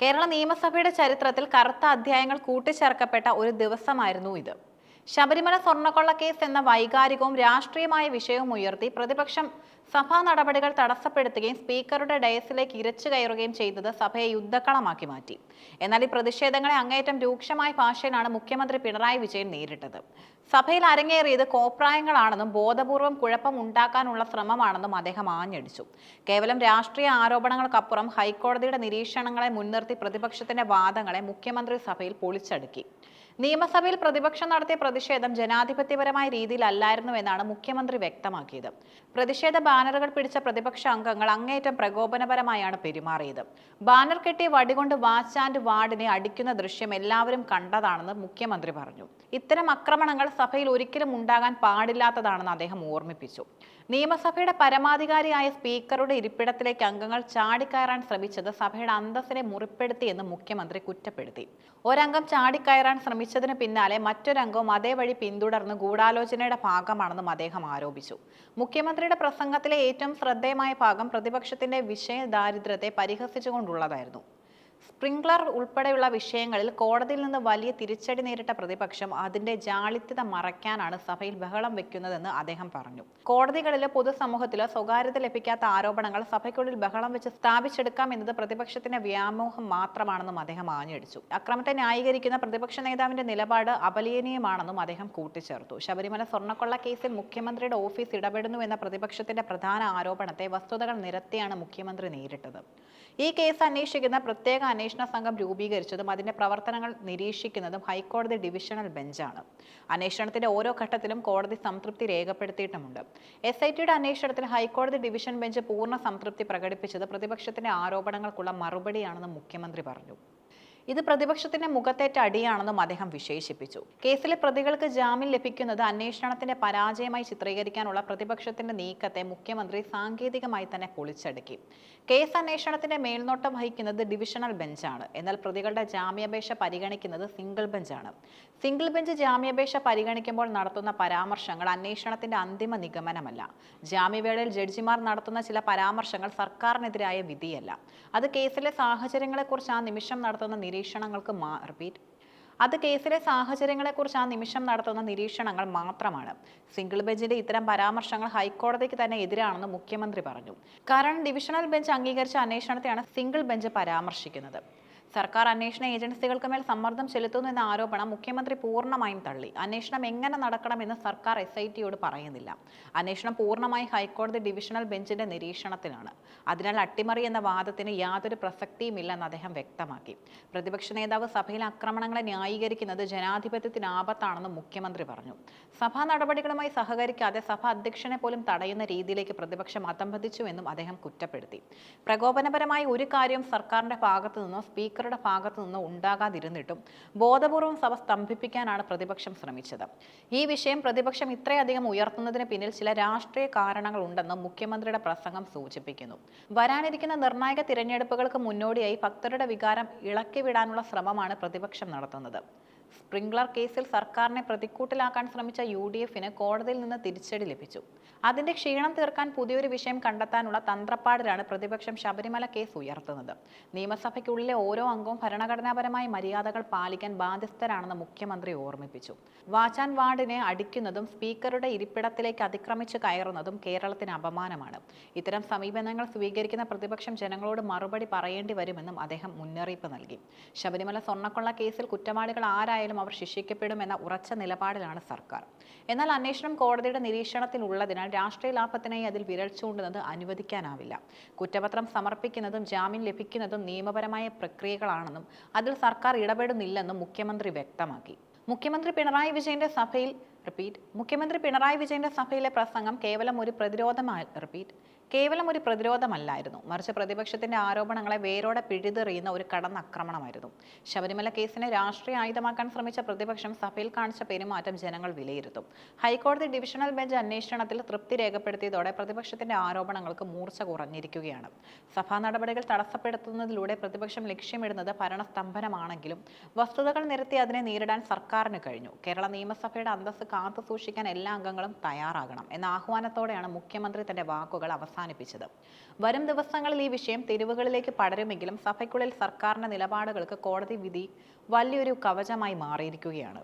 കേരള നിയമസഭയുടെ ചരിത്രത്തിൽ കറുത്ത അധ്യായങ്ങൾ കൂട്ടിച്ചേർക്കപ്പെട്ട ഒരു ദിവസമായിരുന്നു ഇത്. ശബരിമല സ്വർണക്കൊള്ള കേസ് എന്ന വൈകാരികവും രാഷ്ട്രീയമായ വിഷയവും ഉയർത്തി പ്രതിപക്ഷം സഭാ നടപടികൾ തടസ്സപ്പെടുത്തുകയും സ്പീക്കറുടെ ഡയസിലേക്ക് ഇരച്ചു കയറുകയും ചെയ്തത് സഭയെ യുദ്ധക്കളമാക്കി മാറ്റി. എന്നാൽ ഈ പ്രതിഷേധങ്ങളെ അങ്ങേയറ്റം രൂക്ഷമായ ഭാഷയിലാണ് മുഖ്യമന്ത്രി പിണറായി വിജയൻ നേരിട്ടത്. സഭയിൽ അരങ്ങേറിയത് കോപ്രായങ്ങളാണെന്നും ബോധപൂർവം കുഴപ്പം ഉണ്ടാക്കാനുള്ള ശ്രമമാണെന്നും അദ്ദേഹം ആഞ്ഞടിച്ചു. കേവലം രാഷ്ട്രീയ ആരോപണങ്ങൾക്കപ്പുറം ഹൈക്കോടതിയുടെ നിരീക്ഷണങ്ങളെ മുൻനിർത്തി പ്രതിപക്ഷത്തിന്റെ വാദങ്ങളെ മുഖ്യമന്ത്രി സഭയിൽ പൊളിച്ചടുക്കി. നിയമസഭയിൽ പ്രതിപക്ഷം നടത്തിയ പ്രതിഷേധം ജനാധിപത്യപരമായ രീതിയിലല്ലായിരുന്നു എന്നാണ് മുഖ്യമന്ത്രി വ്യക്തമാക്കിയത്. പ്രതിഷേധ ബാനറുകൾ പിടിച്ച പ്രതിപക്ഷ അംഗങ്ങൾ അങ്ങേയറ്റം പ്രകോപനപരമായാണ് പെരുമാറിയത്. ബാനർ കെട്ടി വടികൊണ്ട് വാച്ച് ആൻഡ് വാർഡിനെ അടിക്കുന്ന ദൃശ്യം എല്ലാവരും കണ്ടതാണെന്ന് മുഖ്യമന്ത്രി പറഞ്ഞു. ഇത്തരം ആക്രമണങ്ങൾ സഭയിൽ ഒരിക്കലും ഉണ്ടാകാൻ പാടില്ലാത്തതാണെന്ന് അദ്ദേഹം ഓർമ്മിപ്പിച്ചു. നിയമസഭയുടെ പരമാധികാരിയായ സ്പീക്കറുടെ ഇരിപ്പിടത്തിലേക്ക് അംഗങ്ങൾ ചാടിക്കയറാൻ ശ്രമിച്ചത് സഭയുടെ അന്തസ്സിനെ മുറിപ്പെടുത്തിയെന്ന് മുഖ്യമന്ത്രി കുറ്റപ്പെടുത്തി. ഒരംഗം ചാടിക്കയറാൻ ശ്രമിച്ചതിന് പിന്നാലെ മറ്റൊരംഗവും അതേവഴി പിന്തുടർന്ന് ഗൂഢാലോചനയുടെ ഭാഗമാണെന്നും അദ്ദേഹം ആരോപിച്ചു. മുഖ്യമന്ത്രിയുടെ പ്രസംഗത്തിലെ ഏറ്റവും ശ്രദ്ധേയമായ ഭാഗം പ്രതിപക്ഷത്തിന്റെ വിഷയ ദാരിദ്ര്യത്തെ പരിഹസിച്ചുകൊണ്ടുള്ളതായിരുന്നു. സ്പ്രിംഗ്ലർ ഉൾപ്പെടെയുള്ള വിഷയങ്ങളിൽ കോടതിയിൽ നിന്ന് വലിയ തിരിച്ചടി നേരിട്ട പ്രതിപക്ഷം അതിന്റെ ജാളിത്യത മറയ്ക്കാനാണ് സഭയിൽ ബഹളം വെക്കുന്നതെന്ന് അദ്ദേഹം പറഞ്ഞു. കോടതികളിലെ പൊതുസമൂഹത്തിലോ സ്വകാര്യത ലഭിക്കാത്ത ആരോപണങ്ങൾ സഭയ്ക്കുള്ളിൽ ബഹളം വെച്ച് സ്ഥാപിച്ചെടുക്കാം എന്നത് പ്രതിപക്ഷത്തിന്റെ വ്യാമോഹം മാത്രമാണെന്നും അദ്ദേഹം ആഞ്ഞടിച്ചു. അക്രമത്തെ ന്യായീകരിക്കുന്ന പ്രതിപക്ഷ നേതാവിന്റെ നിലപാട് അപലീയനീയമാണെന്നും അദ്ദേഹം കൂട്ടിച്ചേർത്തു. ശബരിമല സ്വർണക്കൊള്ള കേസിൽ മുഖ്യമന്ത്രിയുടെ ഓഫീസ് ഇടപെടുന്നു എന്ന പ്രതിപക്ഷത്തിന്റെ പ്രധാന ആരോപണത്തെ വസ്തുതകൾ നിരത്തിയാണ് മുഖ്യമന്ത്രി നേരിട്ടത്. ഈ കേസ് അന്വേഷിക്കുന്ന പ്രത്യേക അന്വേഷണ സംഘം രൂപീകരിച്ചതും അതിന്റെ പ്രവർത്തനങ്ങൾ നിരീക്ഷിക്കുന്നതും ഹൈക്കോടതി ഡിവിഷണൽ ബെഞ്ചാണ്. അന്വേഷണത്തിന്റെ ഓരോ ഘട്ടത്തിലും കോടതി സംതൃപ്തി രേഖപ്പെടുത്തിയിട്ടുമുണ്ട്. എസ് ഐ ടിയുടെ അന്വേഷണത്തിൽ ഹൈക്കോടതി ഡിവിഷൻ ബെഞ്ച് പൂർണ സംതൃപ്തി പ്രകടിപ്പിച്ചത് പ്രതിപക്ഷത്തിന്റെ ആരോപണങ്ങൾക്കുള്ള മറുപടിയാണെന്ന് മുഖ്യമന്ത്രി പറഞ്ഞു. ഇത് പ്രതിപക്ഷത്തിന്റെ മുഖത്തേറ്റ അടിയാണെന്നും അദ്ദേഹം വിശേഷിപ്പിച്ചു. കേസിലെ പ്രതികൾക്ക് ജാമ്യം ലഭിക്കുന്നത് അന്വേഷണത്തിന്റെ പരാജയമായി ചിത്രീകരിക്കാനുള്ള പ്രതിപക്ഷത്തിന്റെ നീക്കത്തെ മുഖ്യമന്ത്രി സാങ്കേതികമായി തന്നെ പൊളിച്ചടുക്കി കേസ് അന്വേഷണത്തിന്റെ മേൽനോട്ടം വഹിക്കുന്നത് ഡിവിഷണൽ ബെഞ്ചാണ്. എന്നാൽ പ്രതികളുടെ ജാമ്യാപേക്ഷ പരിഗണിക്കുന്നത് സിംഗിൾ ബെഞ്ചാണ്. സിംഗിൾ ബെഞ്ച് ജാമ്യാപേക്ഷ പരിഗണിക്കുമ്പോൾ നടത്തുന്ന പരാമർശങ്ങൾ അന്വേഷണത്തിന്റെ അന്തിമ നിഗമനമല്ല. ജാമ്യവേളയിൽ ജഡ്ജിമാർ നടത്തുന്ന ചില പരാമർശങ്ങൾ സർക്കാരിനെതിരായ വിധിയല്ല. അത് കേസിലെ സാഹചര്യങ്ങളെക്കുറിച്ച് ആ നിമിഷം നടത്തുന്ന നിരീക്ഷണങ്ങൾക്ക് മാ റിപ്പീറ്റ് അത് കേസിലെ സാഹചര്യങ്ങളെക്കുറിച്ച് ആ നിമിഷം നടത്തുന്ന നിരീക്ഷണങ്ങൾ മാത്രമാണ്. സിംഗിൾ ബെഞ്ചിന്റെ ഇത്തരം പരാമർശങ്ങൾ ഹൈക്കോടതിക്ക് തന്നെ എതിരാണെന്ന് മുഖ്യമന്ത്രി പറഞ്ഞു. കാരണം ഡിവിഷണൽ ബെഞ്ച് അംഗീകരിച്ച അന്വേഷണത്തെയാണ് സിംഗിൾ ബെഞ്ച് പരാമർശിക്കുന്നത്. സർക്കാർ അന്വേഷണ ഏജൻസികൾക്ക് മേൽ സമ്മർദ്ദം ചെലുത്തുന്നു എന്ന ആരോപണം മുഖ്യമന്ത്രി പൂർണമായും തള്ളി. അന്വേഷണം എങ്ങനെ നടക്കണമെന്ന് സർക്കാർ എസ് ഐ ടിയോട് പറയുന്നില്ല. അന്വേഷണം പൂർണമായി ഹൈക്കോടതി ഡിവിഷണൽ ബെഞ്ചിന്റെ നിരീക്ഷണത്തിലാണ്. അതിനാൽ അട്ടിമറി എന്ന വാദത്തിന് യാതൊരു പ്രസക്തിയുമില്ലെന്ന് അദ്ദേഹം വ്യക്തമാക്കി. പ്രതിപക്ഷ നേതാവ് സഭയിൽ ആക്രമണങ്ങളെ ന്യായീകരിക്കുന്നത് ജനാധിപത്യത്തിന് ആപത്താണെന്ന് മുഖ്യമന്ത്രി പറഞ്ഞു. സഭാ നടപടികളുമായി സഹകരിക്കാതെ സഭ അധ്യക്ഷനെ പോലും തടയുന്ന രീതിയിലേക്ക് പ്രതിപക്ഷം അധംപതിച്ചുവെന്നും അദ്ദേഹം കുറ്റപ്പെടുത്തി. പ്രകോപനപരമായ ഒരു കാര്യം സർക്കാരിന്റെ ഭാഗത്തു നിന്നോ സ്പീക്കറുടെ ഭാഗത്തു നിന്ന് ഉണ്ടാകാതിരുന്നിട്ടും ബോധപൂർവം സഭ സ്തംഭിപ്പിക്കാനാണ് പ്രതിപക്ഷം ശ്രമിച്ചത്. ഈ വിഷയം പ്രതിപക്ഷം ഇത്രയധികം ഉയർത്തുന്നതിന് പിന്നിൽ ചില രാഷ്ട്രീയ കാരണങ്ങൾ ഉണ്ടെന്ന് മുഖ്യമന്ത്രിയുടെ പ്രസംഗം സൂചിപ്പിക്കുന്നു. വരാനിരിക്കുന്ന നിർണായക തിരഞ്ഞെടുപ്പുകൾക്ക് മുന്നോടിയായി ഭക്തരുടെ വികാരം ഇളക്കിവിടാനുള്ള ശ്രമമാണ് പ്രതിപക്ഷം നടത്തുന്നത്. സ്പ്രിംഗ്ലർ കേസിൽ സർക്കാരിനെ പ്രതിക്കൂട്ടിലാക്കാൻ ശ്രമിച്ച യു ഡി എഫിന് കോടതിയിൽ നിന്ന് തിരിച്ചടി ലഭിച്ചു. അതിന്റെ ക്ഷീണം തീർക്കാൻ പുതിയൊരു വിഷയം കണ്ടെത്താനുള്ള തന്ത്രപ്പാടിലാണ് പ്രതിപക്ഷം ശബരിമല കേസ് ഉയർത്തുന്നത്. നിയമസഭയ്ക്കുള്ളിലെ ഓരോ അംഗവും ഭരണഘടനാപരമായ മര്യാദകൾ പാലിക്കാൻ ബാധ്യസ്ഥരാണെന്ന് മുഖ്യമന്ത്രി ഓർമ്മിപ്പിച്ചു. വാച്ചാൻ വാർഡിനെ അടിക്കുന്നതും സ്പീക്കറുടെ ഇരിപ്പിടത്തിലേക്ക് അതിക്രമിച്ച് കയറുന്നതും കേരളത്തിന് അപമാനമാണ്. ഇത്തരം സമീപനങ്ങൾ സ്വീകരിക്കുന്ന പ്രതിപക്ഷം ജനങ്ങളോട് മറുപടി പറയേണ്ടി വരുമെന്നും അദ്ദേഹം മുന്നറിയിപ്പ് നൽകി. ശബരിമല സ്വർണക്കൊള്ള കേസിൽ കുറ്റവാളികൾ ആരായാലും അവർ ശിക്ഷിക്കപ്പെടുമെന്ന ഉറച്ച നിലപാടിലാണ് സർക്കാർ. എന്നാൽ അന്വേഷണം കോടതിയുടെ നിരീക്ഷണത്തിൽ ഉള്ളതിനാൽ രാഷ്ട്രീയ ലാഭത്തിനായി അതിൽ വിരൽ ചൂണ്ടുന്നത് അനുവദിക്കാനാവില്ല. കുറ്റപത്രം സമർപ്പിക്കുന്നതും ജാമ്യം ലഭിക്കുന്നതും നിയമപരമായ പ്രക്രിയകളാണെന്നും അതിൽ സർക്കാർ ഇടപെടുന്നില്ലെന്നും മുഖ്യമന്ത്രി വ്യക്തമാക്കി. മുഖ്യമന്ത്രി പിണറായി വിജയന്റെ സഭയിൽ റിപ്പീറ്റ് മുഖ്യമന്ത്രി പിണറായി വിജയന്റെ സഭയിലെ പ്രസംഗം കേവലം ഒരു പ്രതിരോധമായി റിപ്പീറ്റ് കേവലം ഒരു പ്രതിരോധമല്ലായിരുന്നു. മറിച്ച് പ്രതിപക്ഷത്തിന്റെ ആരോപണങ്ങളെ വേരോടെ പിഴുതെറിയുന്ന ഒരു കടന്നാക്രമണമായിരുന്നു. ശബരിമല കേസിനെ രാഷ്ട്രീയ ആയുധമാക്കാൻ ശ്രമിച്ച പ്രതിപക്ഷം സഭയിൽ കാണിച്ച പെരുമാറ്റം ജനങ്ങൾ വിലയിരുത്തും. ഹൈക്കോടതി ഡിവിഷണൽ ബെഞ്ച് അന്വേഷണത്തിൽ തൃപ്തി രേഖപ്പെടുത്തിയതോടെ പ്രതിപക്ഷത്തിന്റെ ആരോപണങ്ങൾക്ക് മൂർച്ച കുറഞ്ഞിരിക്കുകയാണ്. സഭാ നടപടികൾ തടസ്സപ്പെടുത്തുന്നതിലൂടെ പ്രതിപക്ഷം ലക്ഷ്യമിടുന്നത് ഭരണസ്തംഭനമാണെങ്കിലും വസ്തുതകൾ നിരത്തി അതിനെ നേരിടാൻ സർക്കാരിന് കഴിഞ്ഞു. കേരള നിയമസഭയുടെ അന്തസ്സ് കാത്തു സൂക്ഷിക്കാൻ എല്ലാ അംഗങ്ങളും തയ്യാറാകണം എന്ന ആഹ്വാനത്തോടെയാണ് മുഖ്യമന്ത്രി തന്റെ വാക്കുകൾ അവസാനിപ്പിച്ചത്. അവസാനിപ്പിച്ചത്. വരും ദിവസങ്ങളിൽ ഈ വിഷയം തെരുവുകളിലേക്ക് പടരുമെങ്കിലും സഭയ്ക്കുള്ളിൽ സർക്കാരിന്റെ നിലപാടുകൾക്ക് കോടതി വിധി വലിയൊരു കവചമായി മാറിയിരിക്കുകയാണ്.